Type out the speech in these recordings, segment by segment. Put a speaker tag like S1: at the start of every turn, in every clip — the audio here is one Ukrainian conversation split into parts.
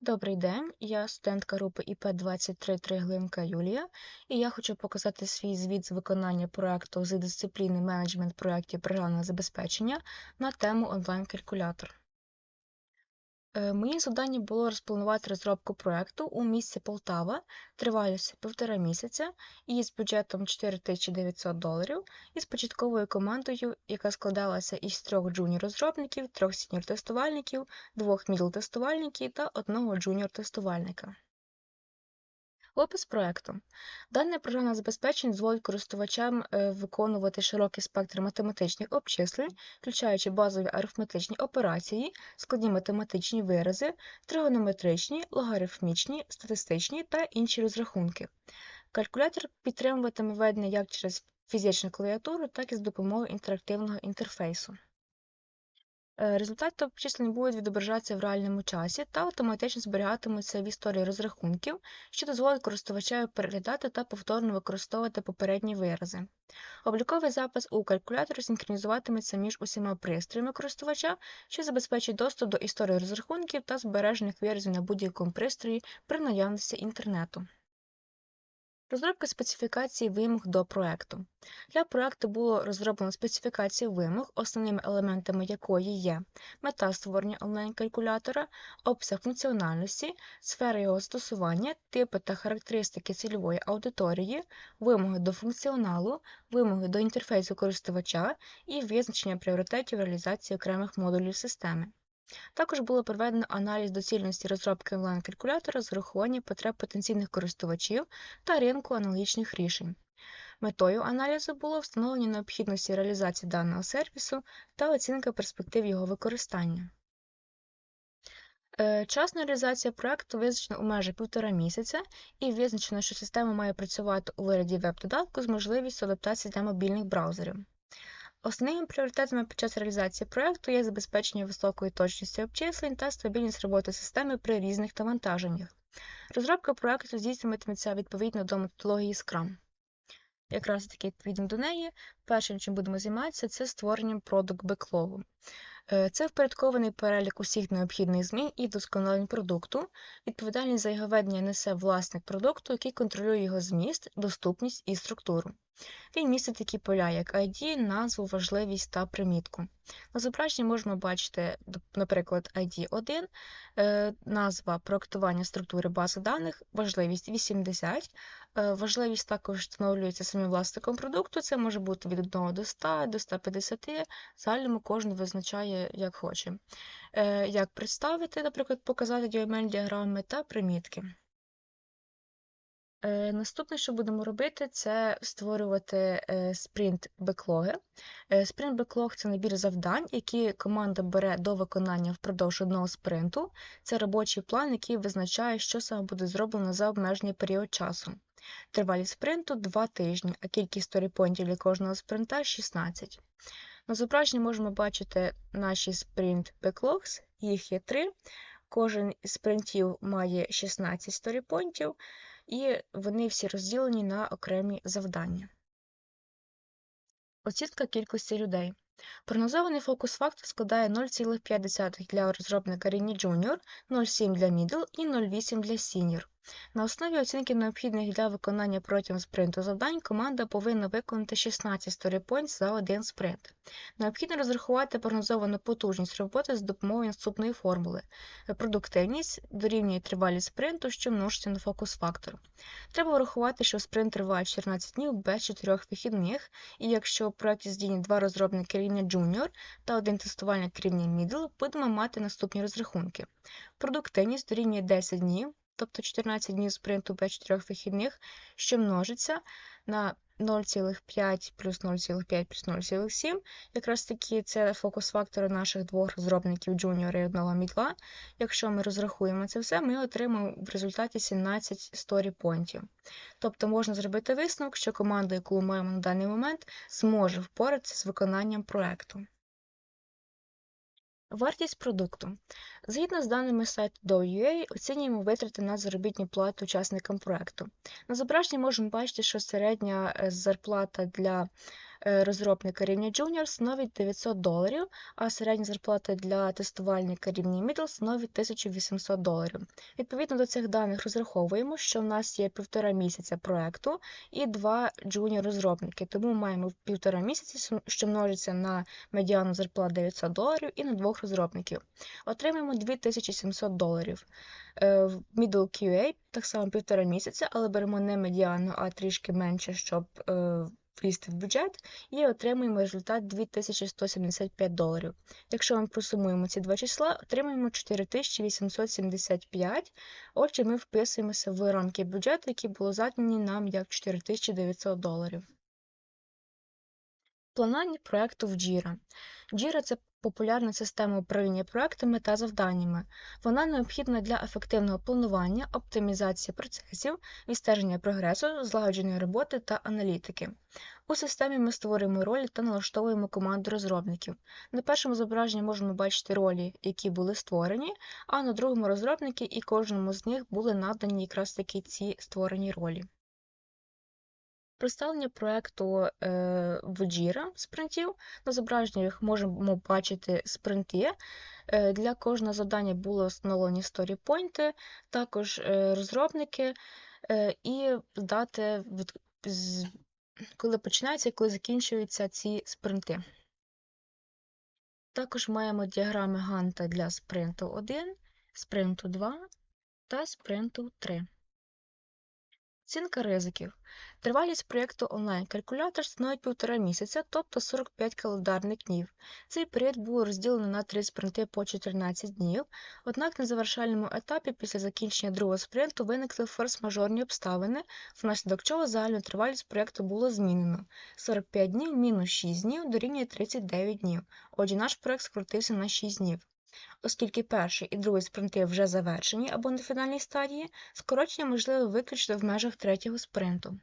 S1: Добрий день, я студентка групи ІП-23 Триглинка Юлія, і я хочу показати свій звіт з виконання проекту з дисципліни менеджмент проєктів програмного забезпечення на тему онлайн-калькулятор. Е, завдання було розпланувати розробку проекту у місті Полтава тривалістю півтора місяця і з бюджетом 4900 доларів і з початковою командою, яка складалася із трьох джуніор-розробників, трьох сіньор-тестувальників, двох мідл-тестувальників та одного джуніор-тестувальника. Опис проекту. Дане програмне забезпечення дозволить користувачам е, виконувати широкий спектр математичних обчислень, включаючи базові арифметичні операції, складні математичні вирази, тригонометричні, логарифмічні, статистичні та інші розрахунки. Калькулятор підтримуватиме ведення як через фізичну клавіатуру, так і з допомогою інтерактивного інтерфейсу. Е, Результати обчислень будуть відображатися в реальному часі та автоматично зберігатимуться в історії розрахунків, що дозволить користувачеві переглядати та повторно використовувати попередні вирази. Обліковий запис у калькуляторі синхронізуватиметься між усіма пристроями користувача, що забезпечить доступ до історії розрахунків та збережених виразів на будь-якому пристрої при наявності інтернету. Розробка специфікації вимог до проекту. Для проекту було розроблено специфікацію вимог, основними елементами якої є мета створення онлайн-калькулятора, обсяг функціональності, сфера його застосування, типи та характеристики цільової аудиторії, вимоги до функціоналу, вимоги до інтерфейсу користувача і визначення пріоритетів реалізації окремих модулів системи. Також було проведено аналіз доцільності розробки онлайн-калькулятора з урахуванням потреб потенційних користувачів та ринку аналогічних рішень. Метою аналізу було встановлення необхідності реалізації даного сервісу та оцінка перспектив його використання. Е, Час на реалізацію проекту визначено у межах півтора місяця і визначено, що система має працювати у вигляді веб-додатку з можливістю адаптації для мобільних браузерів. Основними пріоритетами під час реалізації проекту є забезпечення високої точності обчислень та стабільність роботи системи при різних навантаженнях. Розробка проекту здійснюватиметься відповідно до методології Scrum. Якраз таки відповідно до неї, першим, чим будемо займатися, це створенням продукт беклогу. Це впорядкований перелік усіх необхідних змін і вдосконалень продукту. Відповідальність за його ведення несе власник продукту, який контролює його зміст, доступність і структуру. Він містить такі поля, як ID, назву, важливість та примітку. На зображенні можемо бачити, наприклад, ID1, е, назва проектування структури бази даних, важливість 80. Е, важливість також встановлюється самим власником продукту, це може бути від 1 до 100, до 150, в загальному кожен визначає, як хоче. Е, як представити, наприклад, показати UML-діаграми та примітки. Е, Наступне, що будемо робити, це створювати спринт беклоги. Спринт беклог це набір завдань, які команда бере до виконання впродовж одного спринту. Це робочий план, який визначає, що саме буде зроблено за обмежений період часу. Тривалість спринту 2 тижні, а кількість сторіпойнтів для кожного спринта 16. На зображенні можемо бачити наші спринт backlogs, їх є 3. Кожен із спринтів має 16 сторіпойнтів, і вони всі розділені на окремі завдання. Оцінка кількості людей. Прогнозований фокус-фактор складає 0,5 для розробника рівня Junior, 0,7 для Middle і 0,8 для Senior. На основі оцінки необхідних для виконання протягом спринту завдань команда повинна виконати 16 сторіпойнтс за один спринт. Необхідно розрахувати прогнозовану потужність роботи з допомогою наступної формули. Продуктивність дорівнює тривалість спринту, що множиться на фокус-фактор. Треба врахувати, що спринт триває 14 днів без 4 вихідних, і якщо в проєкті здійні два розробники рівня Junior та один тестувальник рівня Middle, будемо мати наступні розрахунки. Продуктивність дорівнює 10 днів тобто 14 днів спринту без 4 вихідних, що множиться на 0,5 плюс 0,5 плюс 0,7. Якраз таки це фокус фактори наших двох розробників Junior і одного мідла. Якщо ми розрахуємо це все, ми отримаємо в результаті 17 сторі-понтів. Тобто можна зробити висновок, що команда, яку ми маємо на даний момент, зможе впоратися з виконанням проекту. Вартість продукту. Згідно з даними сайту DOUA, оцінюємо витрати на заробітну плату учасникам проекту. На зображенні можемо бачити, що середня е, зарплата для розробника рівня Junior становить 900 доларів, а середня зарплата для тестувальника рівня Middle становить 1800 доларів. Відповідно до цих даних розраховуємо, що в нас є півтора місяця проекту і два джуніор-розробники, тому маємо півтора місяці, що множиться на медіану зарплат 900 доларів і на двох розробників. Отримаємо 2700 доларів. Е, В Middle QA так само півтора місяця, але беремо не медіану, а трішки менше, щоб е, влізти в бюджет, і отримуємо результат 2175 доларів. Якщо ми просумуємо ці два числа, отримаємо 4875. Отже, ми вписуємося в рамки бюджету, які було задані нам як 4900 доларів. Планування проекту в Jira. Jira – це популярна система управління проектами та завданнями. Вона необхідна для ефективного планування, оптимізації процесів, відстеження прогресу, злагодженої роботи та аналітики. У системі ми створюємо ролі та налаштовуємо команду розробників. На першому зображенні можемо бачити ролі, які були створені, а на другому розробники, і кожному з них були надані якраз таки ці створені ролі. Представлення проекту е, спринтів. На зображеннях можемо бачити спринти. Е, Для кожного завдання були встановлені сторіпойнти, також е, розробники і дати, коли починаються і коли закінчуються ці спринти. Також маємо діаграми Ганта для спринту 1, спринту 2 та спринту 3. Оцінка ризиків. Тривалість проєкту онлайн-калькулятор становить півтора місяця, тобто 45 календарних днів. Цей період було розділено на три спринти по 14 днів, однак на завершальному етапі після закінчення другого спринту виникли форс-мажорні обставини, внаслідок чого загальну тривалість проєкту було змінено. 45 днів мінус 6 днів дорівнює 39 днів. Отже, наш проєкт скоротився на 6 днів. Оскільки перший і другий спринти вже завершені або на фінальній стадії, скорочення можливе виключно в межах третього спринту.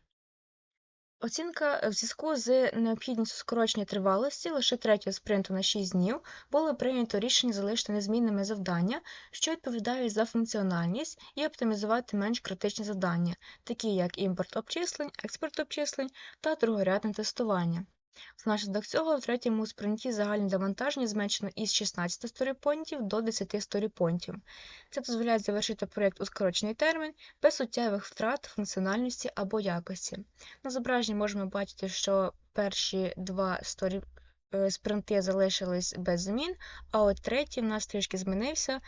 S1: Оцінка в зв'язку з необхідністю скорочення тривалості лише третього спринту на 6 днів було прийнято рішення залишити незмінними завдання, що відповідають за функціональність, і оптимізувати менш критичні завдання, такі як імпорт обчислень, експорт обчислень та другорядне тестування. Внаслідок цього в третьому спринті загальне навантаження зменшено із 16 сторіпойнтів до 10 сторіпойнтів. Це дозволяє завершити проєкт у скорочений термін без суттєвих втрат функціональності або якості. На зображенні можемо бачити, що перші два сторі... е, спринти залишились без змін, а от третій в нас трішки змінився.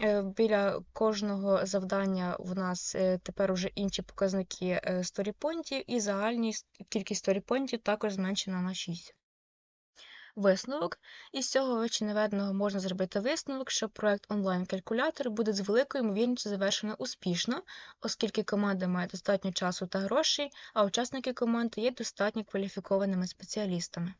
S1: Е, Біля кожного завдання в нас е, тепер уже інші показники е, сторіпойнтів, і загальні кількість сторіпойнтів також зменшена на 6. Висновок. Із цього вище наведеного можна зробити висновок, що проект онлайн-калькулятор буде з великою ймовірністю завершено успішно, оскільки команда має достатньо часу та грошей, а учасники команди є достатньо кваліфікованими спеціалістами.